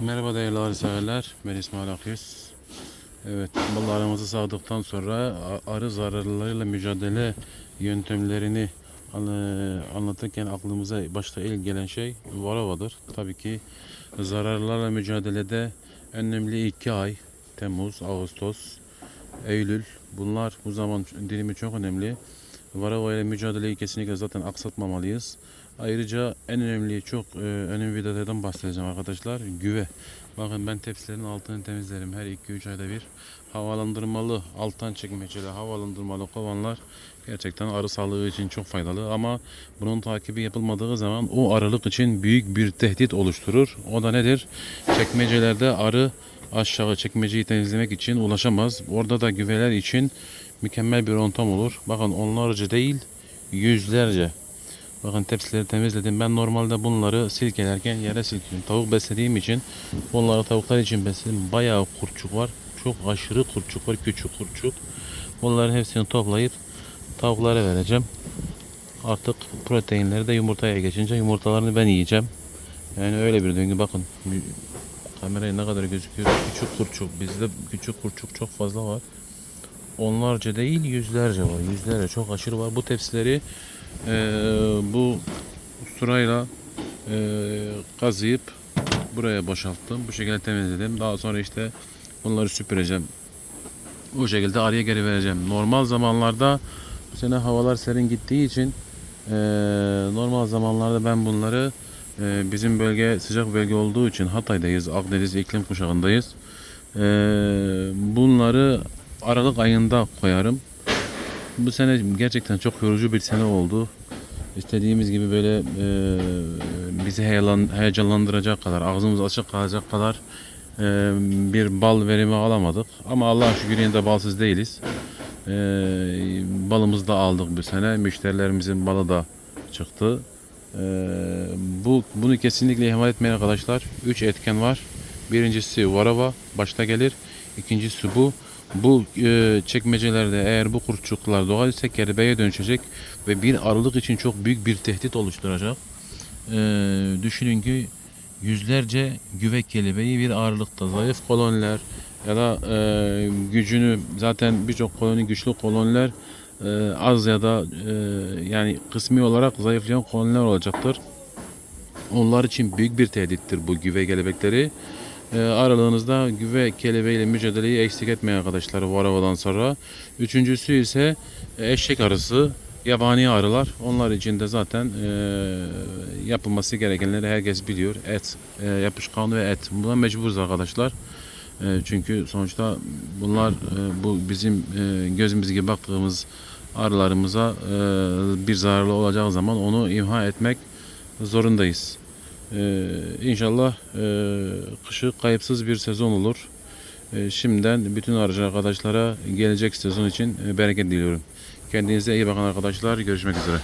Merhaba değerli arı severler. Ben İsmail Akyüz. Evet, ballarımızı sağdıktan sonra arı zararlarıyla mücadele yöntemlerini anı- anlatırken aklımıza başta ilk gelen şey varavadır. Tabii ki zararlarla mücadelede önemli iki ay Temmuz, Ağustos, Eylül bunlar bu zaman dilimi çok önemli. Varava ile mücadeleyi kesinlikle zaten aksatmamalıyız. Ayrıca en önemli çok e, önemli bir detaydan bahsedeceğim arkadaşlar. Güve. Bakın ben tepsilerin altını temizlerim her 2-3 ayda bir. Havalandırmalı alttan çekmeceli havalandırmalı kovanlar gerçekten arı sağlığı için çok faydalı ama bunun takibi yapılmadığı zaman o arılık için büyük bir tehdit oluşturur. O da nedir? Çekmecelerde arı aşağı çekmeceyi temizlemek için ulaşamaz. Orada da güveler için mükemmel bir ortam olur. Bakın onlarca değil yüzlerce. Bakın tepsileri temizledim. Ben normalde bunları silkelerken yere silkiyorum. Tavuk beslediğim için bunları tavuklar için besledim. Bayağı kurçuk var. Çok aşırı kurçuk var. Küçük kurçuk. Bunların hepsini toplayıp tavuklara vereceğim. Artık proteinleri de yumurtaya geçince yumurtalarını ben yiyeceğim. Yani öyle bir döngü. Bakın kameraya ne kadar gözüküyor. Küçük kurçuk. Bizde küçük kurçuk çok fazla var. Onlarca değil yüzlerce var. Yüzlerce çok aşırı var. Bu tepsileri eee, bu sırayla eee kazıyıp buraya boşalttım. Bu şekilde temizledim. Daha sonra işte bunları süpüreceğim. Bu şekilde arıya geri vereceğim. Normal zamanlarda bu sene havalar serin gittiği için eee, normal zamanlarda ben bunları eee, bizim bölge sıcak bölge olduğu için Hatay'dayız. Akdeniz iklim kuşağındayız. Eee, bunları Aralık ayında koyarım. Bu sene gerçekten çok yorucu bir sene oldu. İstediğimiz gibi böyle e, bizi heyelan, heyecanlandıracak kadar, ağzımız açık kalacak kadar e, bir bal verimi alamadık. Ama Allah'a şükür yine de balsız değiliz. E, balımızı da aldık bu sene. Müşterilerimizin balı da çıktı. E, bu Bunu kesinlikle ihmal etmeyin arkadaşlar. 3 etken var. Birincisi varava başta gelir. İkincisi bu. Bu e, çekmecelerde eğer bu kurtçuklar doğal ise kelebeğe dönüşecek ve bir arılık için çok büyük bir tehdit oluşturacak. E, düşünün ki yüzlerce güve kelebeği bir ağırlıkta zayıf koloniler ya da e, gücünü zaten birçok koloni güçlü koloniler e, az ya da e, yani kısmi olarak zayıflayan koloniler olacaktır. Onlar için büyük bir tehdittir bu güve kelebekleri. E, aralığınızda güve kelebeğiyle mücadeleyi eksik etmeyin arkadaşlar bu aravadan sonra. Üçüncüsü ise e, eşek arısı, yabani arılar. Onlar için de zaten e, yapılması gerekenleri herkes biliyor. Et, e, yapışkan ve et. Buna mecburuz arkadaşlar. E, çünkü sonuçta bunlar e, bu bizim e, gözümüz gibi baktığımız arılarımıza e, bir zararlı olacağı zaman onu imha etmek zorundayız. Ee, inşallah e, kışı kayıpsız bir sezon olur. Ee, şimdiden bütün arıcı arkadaşlara gelecek sezon için e, bereket diliyorum. Kendinize iyi bakın arkadaşlar. Görüşmek üzere.